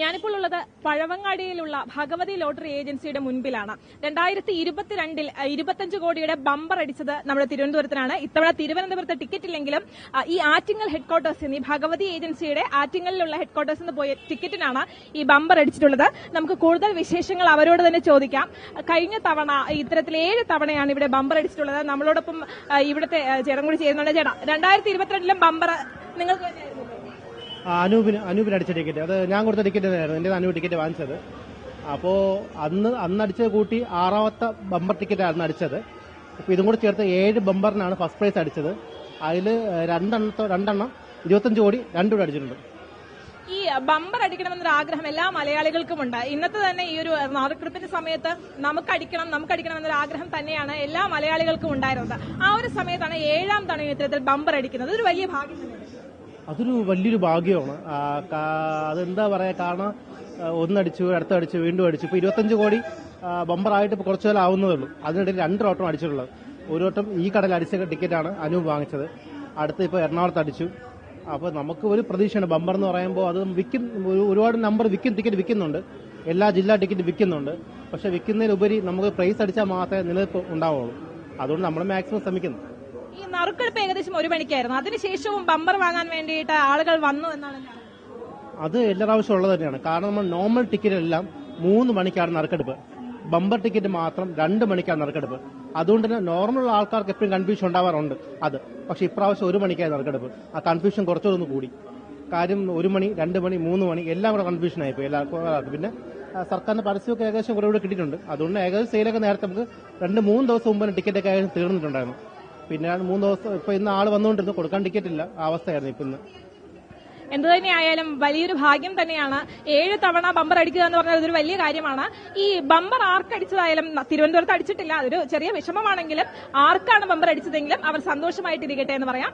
ഞാനിപ്പോൾ ഉള്ളത് പഴവങ്ങാടിയിലുള്ള ഭഗവതി ലോട്ടറി ഏജൻസിയുടെ മുൻപിലാണ്. രണ്ടായിരത്തി ഇരുപത്തിരണ്ടിൽ ഇരുപത്തഞ്ച് കോടിയുടെ ബമ്പർ അടിച്ചത് നമ്മുടെ തിരുവനന്തപുരത്തിനാണ്. ഇത്തവണ തിരുവനന്തപുരത്ത് ടിക്കറ്റ് ഇല്ലെങ്കിലും ഈ ആറ്റിങ്ങൽ ഹെഡ്ക്വാർട്ടേഴ്സിൽ ഈ ഭഗവതി ഏജൻസിയുടെ ആറ്റിങ്ങലിലുള്ള ഹെഡ്ക്വാർട്ടേഴ്സിൽ നിന്ന് പോയ ടിക്കറ്റിനാണ് ഈ ബമ്പർ അടിച്ചിട്ടുള്ളത്. നമുക്ക് കൂടുതൽ വിശേഷങ്ങൾ അവരോട് തന്നെ ചോദിക്കാം. കഴിഞ്ഞ തവണ ഇത്തരത്തിൽ ഏഴ് തവണയാണ് ഇവിടെ ബമ്പർ അടിച്ചിട്ടുള്ളത്. നമ്മളോടൊപ്പം ഇവിടുത്തെ ചേട്ടൻ കൂടി ചെയ്യുന്നുണ്ട് ചേട്ടാ രണ്ടായിരത്തി ഇരുപത്തിരണ്ടിലും ബമ്പർ നിങ്ങൾക്ക് അനൂപിന് അനൂപിന് അടിച്ച ടിക്കറ്റ് അത് ഞാൻ കൊടുത്ത ടിക്കറ്റ് തന്നെയായിരുന്നു എന്റെ അനൂപ് ടിക്കറ്റ് വാങ്ങിച്ചത്. അപ്പോൾ അന്ന് അന്ന് അടിച്ചത് കൂട്ടി ആറാമത്തെ ബമ്പർ ടിക്കറ്റായിരുന്നു അടിച്ചത്. അപ്പോൾ ഇതും കൂടി ചേർത്ത് ഏഴ് ബമ്പറിനാണ് ഫസ്റ്റ് പ്രൈസ് അടിച്ചത്. അതിൽ രണ്ടെണ്ണത്തോ രണ്ടെണ്ണം ഇരുപത്തഞ്ച് കോടി രണ്ടുകൂടെ അടിച്ചിട്ടുണ്ട്. ഈ ബമ്പർ അടിക്കണമെന്നൊരു ആഗ്രഹം എല്ലാ മലയാളികൾക്കും ഉണ്ട്. ഇന്നത്തെ തന്നെ ഈ ഒരു നാടകൃപ്പിന്റെ സമയത്ത് നമുക്ക് അടിക്കണം നമുക്ക് അടിക്കണം എന്നൊരു ആഗ്രഹം തന്നെയാണ് എല്ലാ മലയാളികൾക്കും ഉണ്ടായിരുന്നത്. ആ ഒരു സമയത്താണ് ഏഴാം തവണ ഇത്തരത്തിൽ ബമ്പർ അടിക്കുന്നത്. ഒരു വലിയ ഭാഗ്യം അതൊരു വലിയൊരു ഭാഗ്യമാണ്. അതെന്താ പറയാ കാരണം ഒന്നടിച്ചു അടുത്തടിച്ചു വീണ്ടും അടിച്ചു. ഇപ്പോൾ ഇരുപത്തഞ്ച് കോടി ബമ്പറായിട്ട് ഇപ്പോൾ കുറച്ചു കാലം ആവുന്നതേ ഉള്ളൂ അതിനിടയിൽ രണ്ട് ഓട്ടം അടിച്ചിട്ടുള്ളത്. ഒരു വട്ടം ഈ കടയിൽ അടിച്ച ടിക്കറ്റാണ് അനൂപ് വാങ്ങിച്ചത്. അടുത്ത് ഇപ്പോൾ എറണാകുളത്ത് അടിച്ചു. അപ്പോൾ നമുക്ക് ഒരു പ്രതീക്ഷയാണ്. ബമ്പർ എന്ന് പറയുമ്പോൾ അത് വിൽക്കും ഒരു- ഒരുപാട് നമ്പർ വിൽക്കും ടിക്കറ്റ് വിൽക്കുന്നുണ്ട്. എല്ലാ ജില്ലാ ടിക്കറ്റ് വിൽക്കുന്നുണ്ട്. പക്ഷെ വിൽക്കുന്നതിലുപരി നമുക്ക് പ്രൈസ് അടിച്ചാൽ മാത്രമേ നിലനിൽപ്പ് ഉണ്ടാവുള്ളൂ അതുകൊണ്ട് നമ്മൾ മാക്സിമം ശ്രമിക്കുന്നു. ഈ നറുക്കെടുപ്പ് ഏകദേശം ഒരു മണിക്കായിരുന്നു. അതിനുശേഷവും ബമ്പർ വാങ്ങാൻ വേണ്ടിയിട്ട് ആളുകൾ വന്നു എന്നാണ് അത് എല്ലാ പ്രാവശ്യം ഉള്ളത് തന്നെയാണ്. കാരണം നമ്മൾ നോർമൽ ടിക്കറ്റ് എല്ലാം മൂന്ന് മണിക്കാണ് നറുക്കെടുപ്പ്. ബമ്പർ ടിക്കറ്റ് മാത്രം രണ്ട് മണിക്കാണ് നറുക്കെടുപ്പ്. അതുകൊണ്ട് തന്നെ നോർമൽ ആൾക്കാർക്ക് എപ്പോഴും കൺഫ്യൂഷൻ ഉണ്ടാവാറുണ്ട് അത്. പക്ഷെ ഇപ്രാവശ്യം ഒരു മണിക്കായി നറുക്കെടുപ്പ്. ആ കൺഫ്യൂഷൻ കുറച്ചുകൂടെ കൂടി. കാര്യം ഒരു മണി രണ്ട് മണി മൂന്ന് മണി എല്ലാം കൂടെ കൺഫ്യൂഷൻ ആയിപ്പോയി എല്ലാവർക്കും പിന്നെ സർക്കാരിന്റെ പരസ്യമൊക്കെ ഏകദേശം കുറേ കൂടെ കിട്ടിയിട്ടുണ്ട്. അതുകൊണ്ട് ഏകദേശം സെയിലൊക്കെ നേരത്തെ നമുക്ക് രണ്ട് മൂന്ന് ദിവസം മുമ്പ് ടിക്കറ്റ് ടിക്കറ്റൊക്കെ ഏകദേശം തീർന്നിട്ടുണ്ടായിരുന്നു. പിന്നെ മൂന്ന് ദിവസം ഇപ്പൊ ഇന്ന് ആൾ വന്നുകൊണ്ടിരുന്നു കൊടുക്കാൻ ടിക്കറ്റ് ഇല്ല. അവസ്ഥയായിരുന്നു ഇപ്പൊ ഇന്ന്. എന്തു തന്നെയായാലും വലിയൊരു ഭാഗ്യം തന്നെയാണ് ഏഴ് തവണ ബമ്പർ അടിക്കുക എന്ന് പറഞ്ഞാൽ അതൊരു വലിയ കാര്യമാണ്. ഈ ബമ്പർ ആർക്കടിച്ചതായാലും തിരുവനന്തപുരത്ത് അടിച്ചിട്ടില്ല. അതൊരു ചെറിയ വിഷമമാണെങ്കിലും ആർക്കാണ് ബമ്പർ അടിച്ചതെങ്കിലും അവർ സന്തോഷമായിട്ടിരിക്കട്ടെ എന്ന് പറയാം.